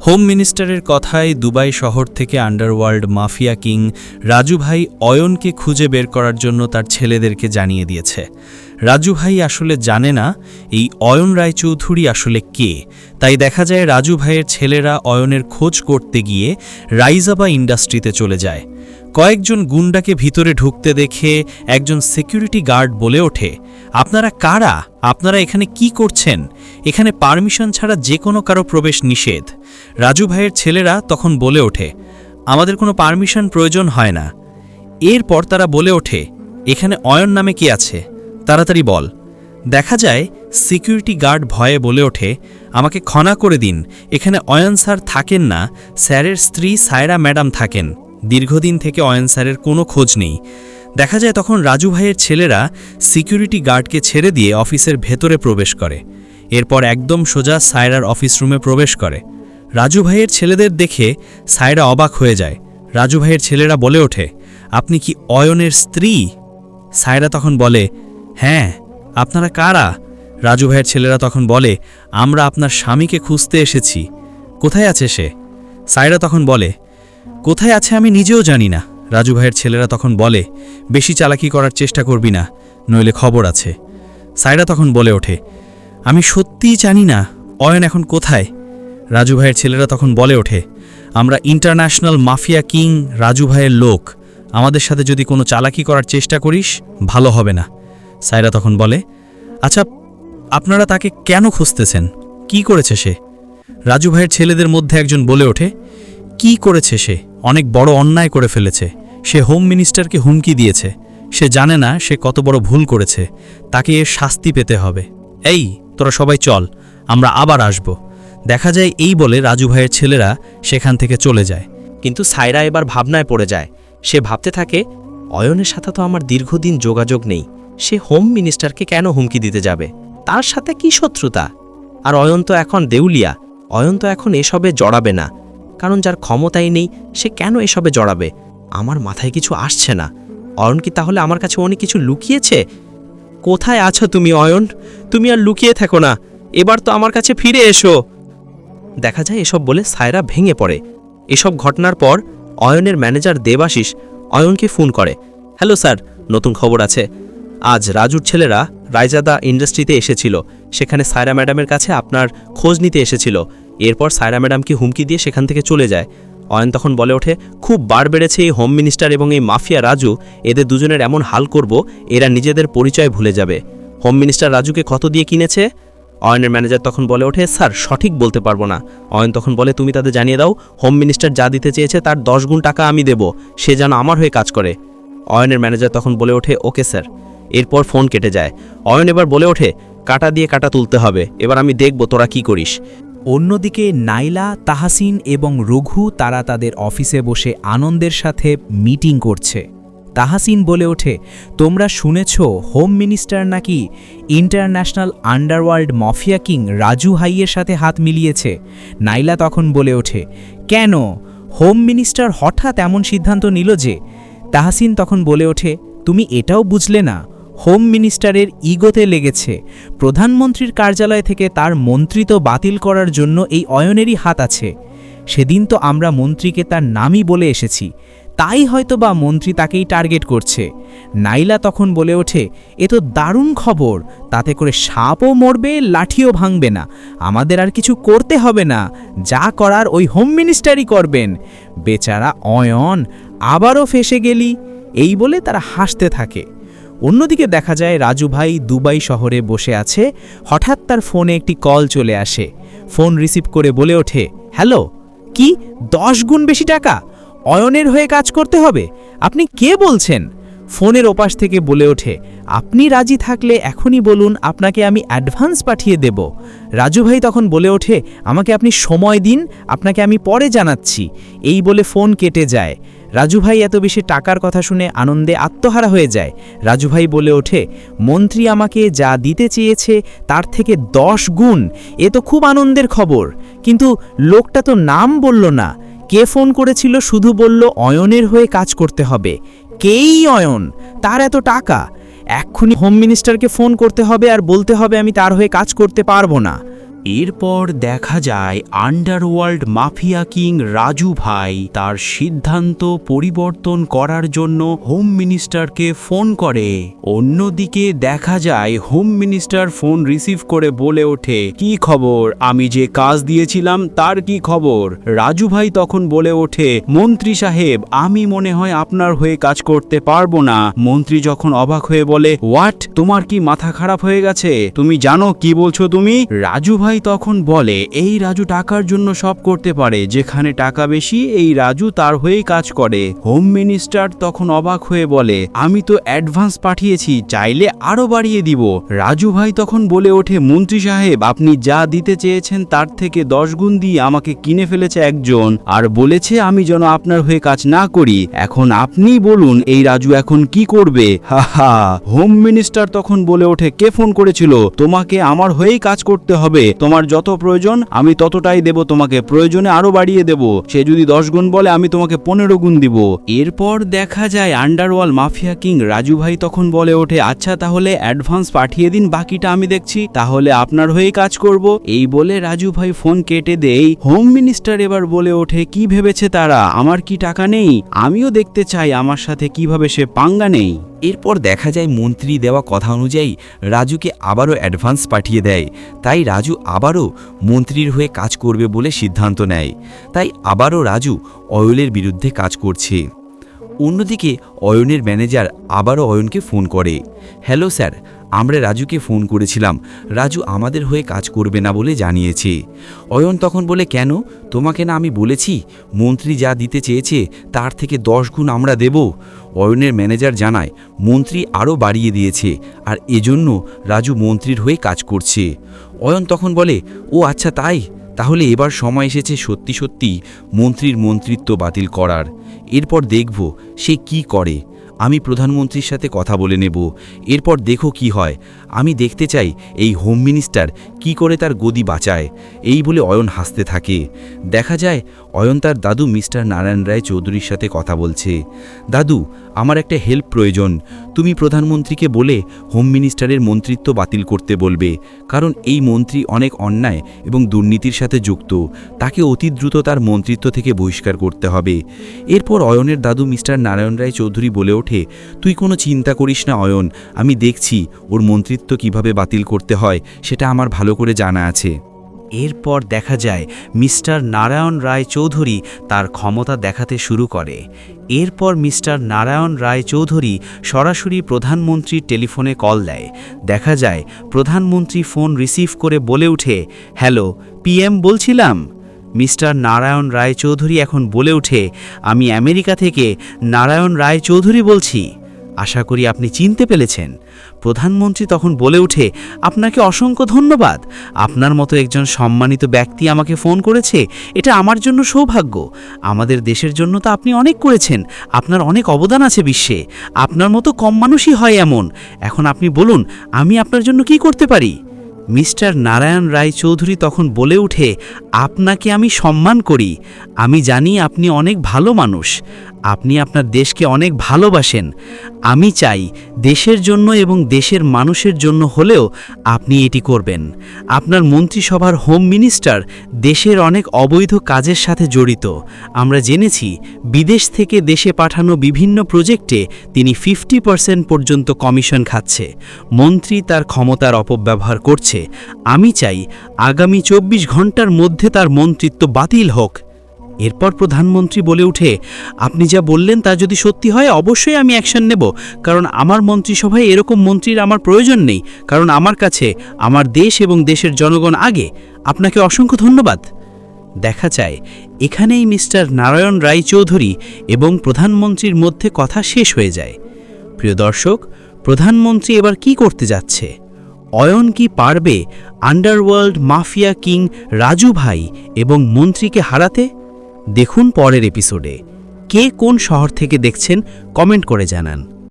Home মিনিস্টারের কথায় Dubai শহর থেকে আন্ডারওয়ার্ল্ড মাফিয়া কিং রাজু ভাই অয়নকে খুঁজে বের করার জন্য তার ছেলেদেরকে জানিয়ে দিয়েছে। রাজু ভাই আসলে জানে না এই অয়ন রায়চৌধুরী আসলে কে। তাই দেখা যায় রাজু ভাইয়ের ছেলেরা অয়নের খোঁজ করতে গিয়ে রাইজাবা ইন্ডাস্ট্রিতে চলে যায়। কয়েকজন গুন্ডাকে ভিতরে ঢুকতে দেখে একজন সিকিউরিটি গার্ড বলে ওঠে, আপনারা কারা? আপনারা এখানে কি করছেন? এখানে পারমিশন ছাড়া যে কোনো কারও প্রবেশ নিষেধ। রাজু ভাইয়ের ছেলেরা তখন বলে ওঠে, আমাদের কোনো পারমিশন প্রয়োজন হয় না। এরপর তারা বলে ওঠে, এখানে অয়ন নামে কি আছে? তাড়াতাড়ি বল। দেখা যায়, সিকিউরিটি গার্ড ভয়ে বলে ওঠে, আমাকে ক্ষণা করে দিন, এখানে অয়ন স্যার থাকেন না, স্যারের স্ত্রী সায়রা ম্যাডাম থাকেন। দীর্ঘদিন থেকে অয়ন স্যারের কোনো খোঁজ নেই। দেখা যায় তখন রাজু ভাইয়ের ছেলেরা সিকিউরিটি গার্ডকে ছেড়ে দিয়ে অফিসের ভেতরে প্রবেশ করে। এরপর একদম সোজা সায়রার অফিস রুমে প্রবেশ করে। রাজু ভাইয়ের ছেলেদের দেখে সায়রা অবাক হয়ে যায়। রাজু ভাইয়ের ছেলেরা বলে ওঠে, আপনি কি অয়নের স্ত্রী? সায়রা তখন বলে হ্যাঁ আপনারা কারা? রাজু ভাইয়ের ছেলেরা তখন বলে, আমরা আপনার স্বামীকে খুঁজতে এসেছি। কোথায় আছে সে? সায়রা তখন বলে কোথায় আছে আমি নিজেও জানি না। রাজু ভাইয়ের ছেলেরা তখন বলে, বেশি চালাকি করার চেষ্টা করবি না, নইলে খবর আছে। সায়রা তখন বলে ওঠে, আমি সত্যিই জানি না, অয়ন এখন কোথায়? রাজু ভাইয়ের ছেলেরা তখন বলে ওঠে, আমরা ইন্টারন্যাশনাল মাফিয়া কিং রাজু ভাইয়ের লোক, আমাদের সাথে যদি কোনো চালাকি করার চেষ্টা করিস, ভালো হবে না। সায়রা তখন বলে আচ্ছা আপনারা তাকে কেন খুঁজতেছেন? কি করেছে সে? রাজু ভাইয়ের ছেলেদের মধ্যে একজন বলে ওঠে কি করেছে সে? অনেক বড় অন্যায় করে ফেলেছে। সে হোম মিনিস্টারকে হুমকি দিয়েছে। সে জানে না সে কত বড় ভুল করেছে। তাকে এর শাস্তি পেতে হবে। এই, তোরা সবাই চল, আমরা আবার আসব। দেখা যায় এই বলে রাজু ভাইয়ের ছেলেরা সেখান থেকে চলে যায়। কিন্তু সায়রা এবার ভাবনায় পড়ে যায়। সে ভাবতে থাকে, অয়নের সাথে তো আমার দীর্ঘদিন যোগাযোগ নেই। সে হোম মিনিস্টারকে কেন হুমকি দিতে যাবে? তার সাথে কি শত্রুতা? আর অয়ন তো এখন দেউলিয়া। অয়ন তো এখন এসবে জড়াবে না। কারণ যার ক্ষমতাই নেই, সে কেন এসবে জড়াবে? আমার মাথায় কিছু আসছে না। অয়ন কি তাহলে আমার কাছে অনেক কিছু লুকিয়েছে? কোথায় আছো তুমি, অয়ন? তুমি আর লুকিয়ে থাকো না। এবার তো আমার কাছে ফিরে এসো। দেখা যায় এসব বলে সায়রা ভেঙে পড়ে। এসব ঘটনার পর অয়নের ম্যানেজার দেবাশিস অয়নকে ফোন করে। হ্যালো স্যার, নতুন খবর আছে। আজ রাজুর ছেলেরা রায়জাদা ইন্ডাস্ট্রিতে এসেছিল। সেখানে সায়রা ম্যাডামের কাছে আপনার খোঁজ নিতে এসেছিল। এরপর সায়রা ম্যাডামকে হুমকি দিয়ে সেখান থেকে চলে যায়। অয়ন তখন বলে ওঠে, খুব বার বেড়েছে এই হোম মিনিস্টার এবং এই মাফিয়া রাজু। এদের দুজনের এমন হাল করব, এরা নিজেদের পরিচয় ভুলে যাবে। হোম মিনিস্টার রাজুকে কত দিয়ে কিনেছে? অয়নের ম্যানেজার তখন বলে ওঠে, স্যার, সঠিক বলতে পারব না। অয়ন তখন বলে, তুমি তাদের জানিয়ে দাও, হোম মিনিস্টার যা দিতে চেয়েছে তার দশ গুণ টাকা আমি দেব, সে যেন আমার হয়ে কাজ করে। অয়নের ম্যানেজার তখন বলে ওঠে, ওকে স্যার। এরপর ফোন কেটে যায়। অয়ন এবার বলে ওঠে, কাটা দিয়ে কাটা তুলতে হবে, এবার আমি দেখব তোরা কি করিস। অন্যদিকে নাইলা, তাহাসিন এবং রঘু তারা তাদের অফিসে বসে আনন্দের সাথে মিটিং করছে। তাহাসিন বলে ওঠে, তোমরা শুনেছ, হোম মিনিস্টার নাকি international underworld mafia king Raju হাইয়ের সাথে হাত মিলিয়েছে? নাইলা তখন বলে ওঠে, কেন? হোম মিনিস্টার হঠাৎ এমন সিদ্ধান্ত নিল যে? তাহাসিন তখন বলে ওঠে, তুমি এটাও বুঝলে না। হোম মিনিস্টারের ইগোতে লেগেছে। প্রধানমন্ত্রীর কার্যালয় থেকে তার মন্ত্রিত্ব বাতিল করার জন্য এই অয়নেরই হাত আছে। সেদিন তো আমরা মন্ত্রীকে তার নামই বলে এসেছি। তাই হয়তো বা মন্ত্রী তাকেই টার্গেট করছে। নাইলা তখন বলে ওঠে, এ তো দারুণ খবর। তাতে করে সাপও মরবে, লাঠিও ভাঙবে না। আমাদের আর কিছু করতে হবে না। যা করার ওই হোম মিনিস্টারই করবেন। বেচারা অয়ন, আবারও ফেসে গেলি। এই বলে তারা হাসতে থাকে। অন্যদিকে দেখা যায় রাজু ভাই দুবাই শহরে বসে আছে। হঠাৎ তার ফোনে একটি কল চলে আসে। ফোন রিসিভ করে বলে ওঠে, হ্যালো, কি দশ গুণ বেশি টাকা? অয়নের হয়ে কাজ করতে হবে? আপনি কে বলছেন? ফোনের ওপাশ থেকে বলে ওঠে, আপনি রাজি থাকলে এখনই বলুন আপনাকে আমি অ্যাডভান্স পাঠিয়ে দেব। রাজু ভাই তখন বলে ওঠে, আমাকে আপনি সময় দিন, আপনাকে আমি পরে জানাচ্ছি। এই বলে ফোন কেটে যায়। রাজু ভাই এত বেশি টাকার কথা শুনে আনন্দে আত্মহারা হয়ে যায়। রাজু ভাই বলে ওঠে, মন্ত্রী আমাকে যা দিতে চেয়েছে তার থেকে দশ গুণ। এ তো খুব আনন্দের খবর। কিন্তু লোকটা তো নাম বলল না। কে ফোন করেছিল শুধু বলল অয়নের হয়ে কাজ করতে হবে। কেই অয়ন? তার এত টাকা? এক্ষুনি হোম মিনিস্টারকে ফোন করতে হবে আর বলতে হবে আমি তার হয়ে কাজ করতে পারব না। এরপর দেখা যায় আন্ডারওয়ার্ল্ড মাফিয়া কিং রাজু ভাই তার সিদ্ধান্ত পরিবর্তন করার জন্য হোম মিনিস্টারকে ফোন করে। অন্যদিকে দেখা যায় হোম মিনিস্টার ফোন রিসিভ করে বলে ওঠে, কি খবর? আমি যে কাজ দিয়েছিলাম তার কি খবর? রাজু ভাই তখন বলে ওঠে, মন্ত্রী সাহেব, আমি মনে হয় আপনার হয়ে কাজ করতে পারব না। মন্ত্রী যখন অবাক হয়ে বলে, হোয়াট? তোমার কি মাথা খারাপ হয়ে গেছে? তুমি জানো কি বলছো তুমি? রাজু ভাই তখন বলে, এই রাজু টাকার জন্য সব করতে পারে, যেখানে টাকা বেশি, এই রাজু তার হয়েই কাজ করে। হোম মিনিস্টার তখন অবাক হয়ে বলে, আমি তো অ্যাডভান্স পাঠিয়েছি, চাইলে আরও বাড়িয়ে দিব। রাজু ভাই তখন বলে ওঠে, মন্ত্রী সাহেব, আপনি যা দিতে চেয়েছেন তার থেকে দশ গুণ দিয়ে আমাকে কিনে ফেলেছে একজন, আর বলেছে আমি যেন আপনার হয়ে কাজ না করি। এখন আপনিই বলুন, এই রাজু এখন কি করবে? হা হা। হোম মিনিস্টার তখন বলে ওঠে, কে ফোন করেছিল? তোমাকে আমার হয়েই কাজ করতে হবে। তোমার যত প্রয়োজন, আমি ততটাই দেব তোমাকে। প্রয়োজনে আরও বাড়িয়ে দেব। সে যদি দশ গুণ বলে, আমি তোমাকে পনেরো গুণ দিব। এরপর দেখা যায় আন্ডারওয়াল মাফিয়া কিং রাজু ভাই তখন বলে ওঠে আচ্ছা তাহলে অ্যাডভান্স পাঠিয়ে দিন, বাকিটা আমি দেখছি। তাহলে আপনার হয়ে কাজ করব। এই বলে রাজু ভাই ফোন কেটে দেই হোম মিনিস্টার এবার বলে ওঠে, কি ভেবেছে তারা? আমার কি টাকা নেই? আমিও দেখতে চাই আমার সাথে কীভাবে সে পাঙ্গা নেই। এরপর দেখা যায় মন্ত্রী দেওয়া কথা অনুযায়ী রাজুকে আবারও অ্যাডভান্স পাঠিয়ে দেয়। তাই রাজু আবারও মন্ত্রীর হয়ে কাজ করবে বলে সিদ্ধান্ত নেয়। তাই আবারও রাজু অয়লের বিরুদ্ধে কাজ করছে। অন্যদিকে অয়নের ম্যানেজার আবারও অয়নকে ফোন করে। হ্যালো স্যার আমরা রাজুকে ফোন করেছিলাম। রাজু আমাদের হয়ে কাজ করবে না বলে জানিয়েছে। অয়ন তখন বলে, কেন? তোমাকে না আমি বলেছি? মন্ত্রী যা দিতে চেয়েছে, তার থেকে দশ গুণ আমরা দেব। অয়নের ম্যানেজার জানায়, মন্ত্রী আরও বাড়িয়ে দিয়েছে আর এজন্য রাজু মন্ত্রীর হয়ে কাজ করছে। অয়ন তখন বলে, ও আচ্ছা তাই? তাহলে এবার সময় এসেছে সত্যি সত্যি মন্ত্রীর মন্ত্রিত্ব বাতিল করার। এরপর দেখব সে কি করে। আমি প্রধানমন্ত্রীর সাথে কথা বলে নেব। এরপর দেখো কি হয়। আমি দেখতে চাই এই হোম মিনিস্টার কি করে তার গদি বাঁচায়। এই বলে অয়ন হাসতে থাকে। দেখা যায়, অয়ন তার দাদু মিস্টার নারায়ণ রায় চৌধুরীর সাথে কথা বলছে। দাদু, আমার একটা হেল্প প্রয়োজন। তুমি প্রধানমন্ত্রীকে বলে হোম মিনিস্টারের মন্ত্রিত্ব বাতিল করতে বলবে। কারণ এই মন্ত্রী অনেক অন্যায় এবং দুর্নীতির সাথে যুক্ত। তাকে অতি দ্রুত তার মন্ত্রিত্ব থেকে বহিষ্কার করতে হবে। এরপর অয়নের দাদু মিস্টার নারায়ণ রায় চৌধুরী বলে ওঠে, তুই কোনো চিন্তা করিস না অয়ন। আমি দেখছি, ওর মন্ত্রিত্ব কীভাবে বাতিল করতে হয়, সেটা আমার ভালো করে জানা আছে। এরপর দেখা যায়, মিস্টার নারায়ণ রায় চৌধুরী তার ক্ষমতা দেখাতে শুরু করে। এরপর মিস্টার নারায়ণ রায় চৌধুরী সরাসরি প্রধানমন্ত্রীর টেলিফোনে কল দেয়। দেখা যায়, প্রধানমন্ত্রী ফোন রিসিভ করে বলে উঠে হ্যালো, পিএম বলছিলাম? মিস্টার নারায়ণ রায় চৌধুরী এখন বলে উঠে আমি আমেরিকা থেকে নারায়ণ রায় চৌধুরী বলছি। আশা করি আপনি চিনতে পেরেছেন। প্রধানমন্ত্রী তখন বলে উঠে আপনাকে অসংখ্য ধন্যবাদ। আপনার মতো একজন সম্মানিত ব্যক্তি আমাকে ফোন করেছে। এটা আমার জন্য সৌভাগ্য। আমাদের দেশের জন্য তো আপনি অনেক করেছেন। আপনার অনেক অবদান আছে বিশ্বে। আপনার মতো কম মানুষই হয় এমন। এখন আপনি বলুন, আমি আপনার জন্য কি করতে পারি? মিস্টার নারায়ণ রায় চৌধুরী তখন বলে উঠে আপনাকে আমি সম্মান করি। আমি জানি আপনি অনেক ভালো মানুষ। আপনি আপনার দেশকে অনেক ভালোবাসেন। আমি চাই দেশের জন্য এবং দেশের মানুষের জন্য হলেও আপনি এটি করবেন। আপনার মন্ত্রিসভার হোম মিনিস্টার দেশের অনেক অবৈধ কাজের সাথে জড়িত। আমরা জেনেছি বিদেশ থেকে দেশে পাঠানো বিভিন্ন প্রজেক্টে তিনি ফিফটি পার্সেন্ট পর্যন্ত কমিশন খাচ্ছে। মন্ত্রী তার ক্ষমতার অপব্যবহার করছে। আমি চাই আগামী চব্বিশ ঘণ্টার মধ্যে তার মন্ত্রিত্ব বাতিল হোক। এরপর প্রধানমন্ত্রী বলে উঠে আপনি যা বললেন তা যদি সত্যি হয়, অবশ্যই আমি অ্যাকশন নেব। কারণ আমার মন্ত্রিসভায় এরকম মন্ত্রীর আমার প্রয়োজন নেই। কারণ আমার কাছে, আমার দেশ এবং দেশের জনগণ আগে। আপনাকে অসংখ্য ধন্যবাদ। দেখা যায়, এখানেই মিস্টার নারায়ণ রায় চৌধুরী এবং প্রধানমন্ত্রীর মধ্যে কথা শেষ হয়ে যায়। প্রিয় দর্শক, প্রধানমন্ত্রী এবার কি করতে যাচ্ছে? অয়ন কি পারবে? আন্ডারওয়ার্ল্ড মাফিয়া কিং রাজু ভাই এবং মন্ত্রীকে হারাতে? দেখুন পরের এপিসোডে। কে কোন শহর থেকে দেখছেন কমেন্ট করে জানান।